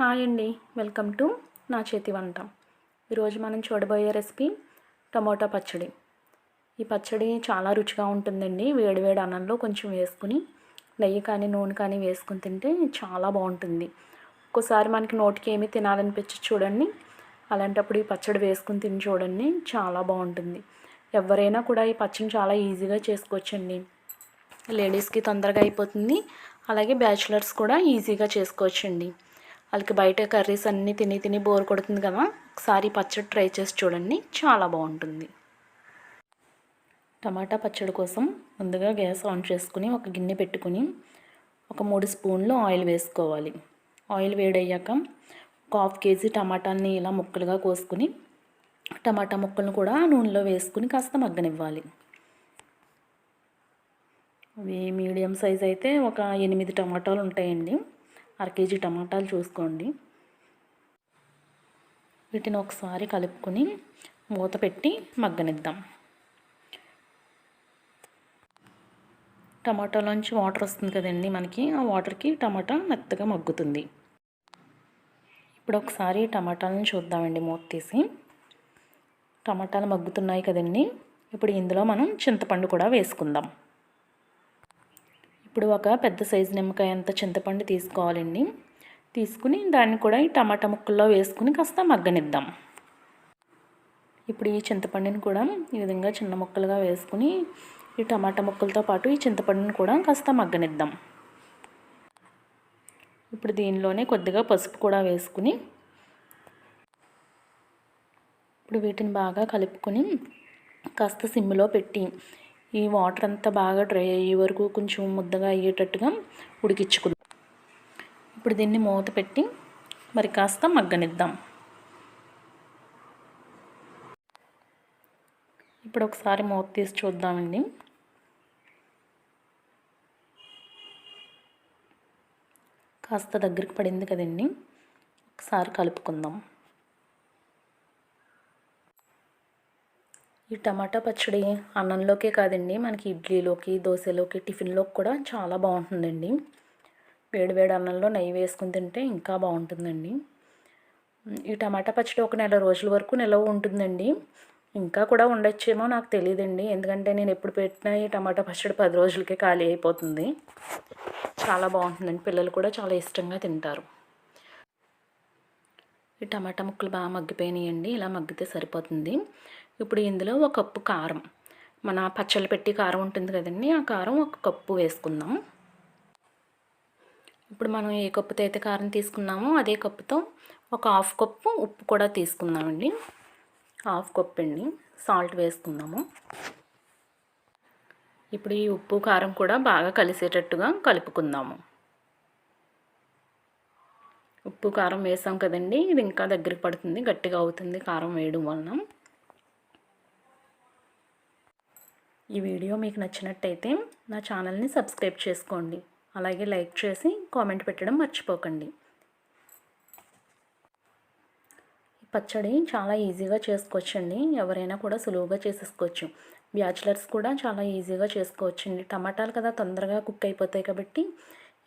Hi అండి. Welcome to నా చేతి వంట. ఈరోజు మనం చూడబోయే రెసిపీ టమోటా పచ్చడి. ఈ పచ్చడి చాలా రుచిగా ఉంటుందండి. వేడివేడి అన్నంలో కొంచెం వేసుకుని నెయ్యి కానీ నూనె కానీ వేసుకుని తింటే చాలా బాగుంటుంది. ఒక్కోసారి మనకి నోటికి ఏమీ తినాలనిపించి చూడండి. అలాంటప్పుడు ఈ పచ్చడి వేసుకుని తిని చూడండి చాలా బాగుంటుంది. ఎవరైనా కూడా ఈ పచ్చడిని చాలా ఈజీగా చేసుకోవచ్చండి. లేడీస్కి తొందరగా అయిపోతుంది. అలాగే బ్యాచిలర్స్ కూడా ఈజీగా చేసుకోవచ్చండి. వాళ్ళకి బయట కర్రీస్ అన్నీ తిని తిని బోర్ కొడుతుంది కదా ఒకసారి పచ్చడి ట్రై చేసి చూడండి చాలా బాగుంటుంది. టమాటా పచ్చడి కోసం ముందుగా గ్యాస్ ఆన్ చేసుకుని ఒక గిన్నె పెట్టుకుని ఒక మూడు స్పూన్లు ఆయిల్ వేసుకోవాలి. ఆయిల్ వేడయ్యాక ఒక హాఫ్ కేజీ టమాటాని ఇలా ముక్కలుగా కోసుకుని టమాటా ముక్కలను కూడా నూనెలో వేసుకుని కాస్త మగ్గనివ్వాలి. అవి మీడియం సైజ్ అయితే ఒక ఎనిమిది టమాటాలు ఉంటాయండి. అర కేజీ టమాటాలు చూసుకోండి. వీటిని ఒకసారి కలుపుకొని మూత పెట్టి మగ్గనిద్దాం. టమాటాలోంచి వాటర్ వస్తుంది కదండి మనకి ఆ వాటర్కి టమాటా మెత్తగా మగ్గుతుంది. ఇప్పుడు ఒకసారి టమాటాలను చూద్దామండి మూత తీసి. టమాటాలు మగ్గుతున్నాయి కదండి ఇప్పుడు ఇందులో మనం చింతపండు కూడా వేసుకుందాం. ఇప్పుడు ఒక పెద్ద సైజు నిమ్మకాయ అంత చింతపండు తీసుకోవాలండి. తీసుకుని దాన్ని కూడా ఈ టమాటా ముక్కల్లో వేసుకుని కాస్త మగ్గనిద్దాం. ఇప్పుడు ఈ చింతపండుని కూడా ఈ విధంగా చిన్న ముక్కలుగా వేసుకుని ఈ టమాటా ముక్కలతో పాటు ఈ చింతపండుని కూడా కాస్త మగ్గనిద్దాం. ఇప్పుడు దీనిలోనే కొద్దిగా పసుపు కూడా వేసుకుని ఇప్పుడు వీటిని బాగా కలుపుకొని కాస్త సిమ్లో పెట్టి ఈ వాటర్ అంతా బాగా డ్రై అయ్యే వరకు కొంచెం ముద్దగా అయ్యేటట్టుగా ఉడికించుకుందాం. ఇప్పుడు దీన్ని మూత పెట్టి మరి కాస్త మగ్గనిద్దాం. ఇప్పుడు ఒకసారి మూత తీసి చూద్దామండి. కాస్త దగ్గరికి పడింది కదండి. ఒకసారి కలుపుకుందాం. ఈ టమాటా పచ్చడి అన్నంలోకే కాదండి మనకి ఇడ్లీలోకి దోశలోకి టిఫిన్లోకి కూడా చాలా బాగుంటుందండి. వేడివేడి అన్నంలో నెయ్యి వేసుకుని తింటే ఇంకా బాగుంటుందండి. ఈ టమాటా పచ్చడి ఒక నెల రోజుల వరకు నిలవ ఉంటుందండి. ఇంకా కూడా ఉండొచ్చేమో నాకు తెలియదండి. ఎందుకంటే నేను ఎప్పుడు పెట్టినా ఈ టమాటా పచ్చడి పది రోజులకే ఖాళీ అయిపోతుంది. చాలా బాగుంటుందండి. పిల్లలు కూడా చాలా ఇష్టంగా తింటారు. ఈ టమాటా ముక్కలు బాగా మగ్గిపోయినాయండి. ఇలా మగ్గితే సరిపోతుంది. ఇప్పుడు ఇందులో ఒక కప్పు కారం. మన పచ్చళ్ళు పెట్టి కారం ఉంటుంది కదండి ఆ కారం ఒక కప్పు వేసుకుందాం. ఇప్పుడు మనం ఏ కప్పుతో అయితే కారం తీసుకున్నామో అదే కప్పుతో ఒక హాఫ్ కప్పు ఉప్పు కూడా తీసుకుందామండి. హాఫ్ కప్పు అండి సాల్ట్ వేసుకుందాము. ఇప్పుడు ఈ ఉప్పు కారం కూడా బాగా కలిసేటట్టుగా కలుపుకుందాము. ఉప్పు కారం వేసాం కదండి ఇది ఇంకా దగ్గరికి పడుతుంది గట్టిగా అవుతుంది కారం వేయడం వలన. ఈ వీడియో మీకు నచ్చినట్టయితే నా ఛానల్ని సబ్స్క్రైబ్ చేసుకోండి. అలాగే లైక్ చేసి కామెంట్ పెట్టడం మర్చిపోకండి. పచ్చడి చాలా ఈజీగా చేసుకోవచ్చండి. ఎవరైనా కూడా సులువుగా చేసేసుకోవచ్చు. బ్యాచిలర్స్ కూడా చాలా ఈజీగా చేసుకోవచ్చండి. టమాటాలు కదా తొందరగా కుక్ అయిపోతాయి కాబట్టి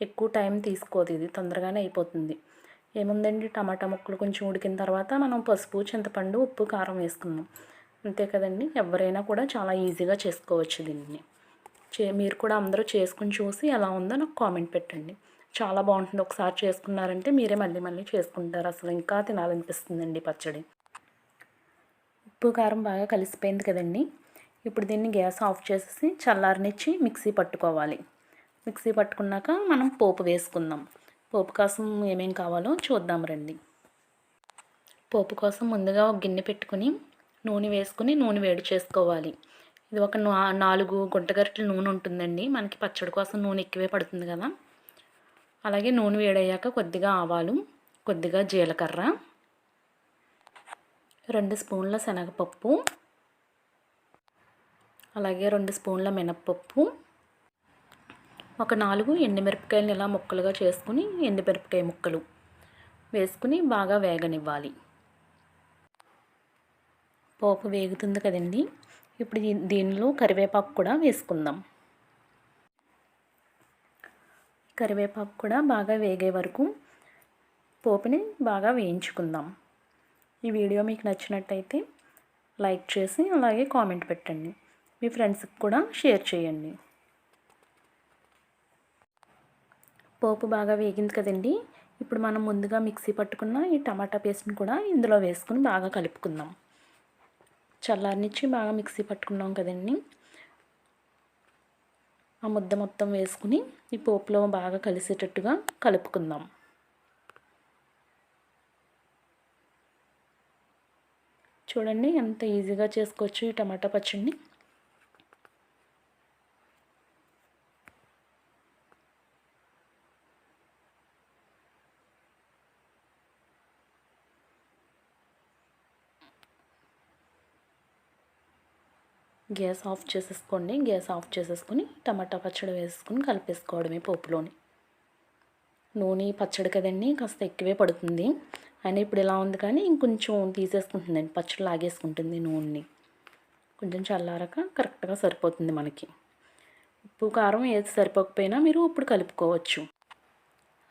ఎక్కువ టైం తీసుకోదు ఇది. తొందరగానే అయిపోతుంది. ఏముందండి? టమాటా ముక్కలు కొంచెం ఉడికిన తర్వాత మనం పసుపు చింతపండు ఉప్పు కారం వేసుకున్నాం అంతే కదండి. ఎవరైనా కూడా చాలా ఈజీగా చేసుకోవచ్చు దీన్ని. చే మీరు కూడా అందరూ చేసుకుని చూసి ఎలా ఉందో నాకు కామెంట్ పెట్టండి. చాలా బాగుంటుంది. ఒకసారి చేసుకున్నారంటే మీరే మళ్ళీ మళ్ళీ చేసుకుంటారు. అసలు ఇంకా తినాలనిపిస్తుందండి పచ్చడి. ఉప్పు కారం బాగా కలిసిపోయింది కదండి. ఇప్పుడు దీన్ని గ్యాస్ ఆఫ్ చేసేసి చల్లారనిచ్చి మిక్సీ పట్టుకోవాలి. మిక్సీ పట్టుకున్నాక మనం పోపు వేసుకుందాం. పోపు కోసం ఏమేం కావాలో చూద్దాం రండి. పోపు కోసం ముందుగా ఒక గిన్నె పెట్టుకుని నూనె వేసుకుని నూనె వేడి చేసుకోవాలి. ఇది ఒక నాలుగు గుంటగరిటెల నూనె ఉంటుందండి. మనకి పచ్చడి కోసం నూనె ఎక్కువే పడుతుంది కదా. అలాగే నూనె వేడయ్యాక కొద్దిగా ఆవాలు కొద్దిగా జీలకర్ర రెండు స్పూన్ల శనగపప్పు అలాగే రెండు స్పూన్ల మినప్పప్పు ఒక నాలుగు ఎండుమిరపకాయలను ఇలా ముక్కలుగా చేసుకుని ఎండుమిరపకాయ ముక్కలు వేసుకుని బాగా వేగనివ్వాలి. పోపు వేగుతుంది కదండి. ఇప్పుడు దీనిలో కరివేపాకు కూడా వేసుకుందాం. కరివేపాకు కూడా బాగా వేగే వరకు పోపుని బాగా వేయించుకుందాం. ఈ వీడియో మీకు నచ్చినట్టయితే లైక్ చేసి అలాగే కామెంట్ పెట్టండి. మీ ఫ్రెండ్స్కి కూడా షేర్ చేయండి. పోపు బాగా వేగింది కదండి. ఇప్పుడు మనం ముందుగా మిక్సీ పట్టుకున్న ఈ టమాటా పేస్ట్ని కూడా ఇందులో వేసుకుని బాగా కలుపుకుందాం. చల్లారనిచ్చి బాగా మిక్సీ పట్టుకున్నాం కదండి. ఆ ముద్ద మొత్తం వేసుకుని ఈ పోపులో బాగా కలిసేటట్టుగా కలుపుకుందాం. చూడండి ఎంత ఈజీగా చేసుకోవచ్చు ఈ టమాటా పచ్చడిని. గ్యాస్ ఆఫ్ చేసేసుకోండి. గ్యాస్ ఆఫ్ చేసేసుకుని టమాటా పచ్చడి వేసుకుని కలిపేసుకోవడమే పోపులోని. నూనె పచ్చడి కదండి కాస్త ఎక్కువే పడుతుంది. అయినా ఇప్పుడు ఇలా ఉంది కానీ ఇంకొంచెం తీసేసుకుంటుందండి. పచ్చడి లాగేసుకుంటుంది నూనెని. కొంచెం చల్లారక కరెక్ట్గా సరిపోతుంది మనకి. ఉప్పు కారం ఏది సరిపోకపోయినా మీరు ఇప్పుడు కలుపుకోవచ్చు.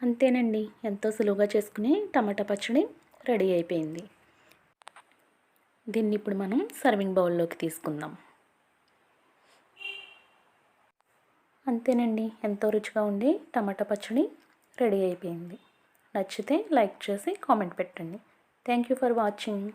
అంతేనండి. ఎంతో సులువుగా చేసుకుని టమాటా పచ్చడి రెడీ అయిపోయింది. దీన్ని ఇప్పుడు మనం సర్వింగ్ బౌల్లోకి తీసుకుందాం. అంతేనండి. ఎంతో రుచిగా ఉండి టమాటా పచ్చడి రెడీ అయిపోయింది. నచ్చితే లైక్ చేసి కామెంట్ పెట్టండి. Thank you for watching.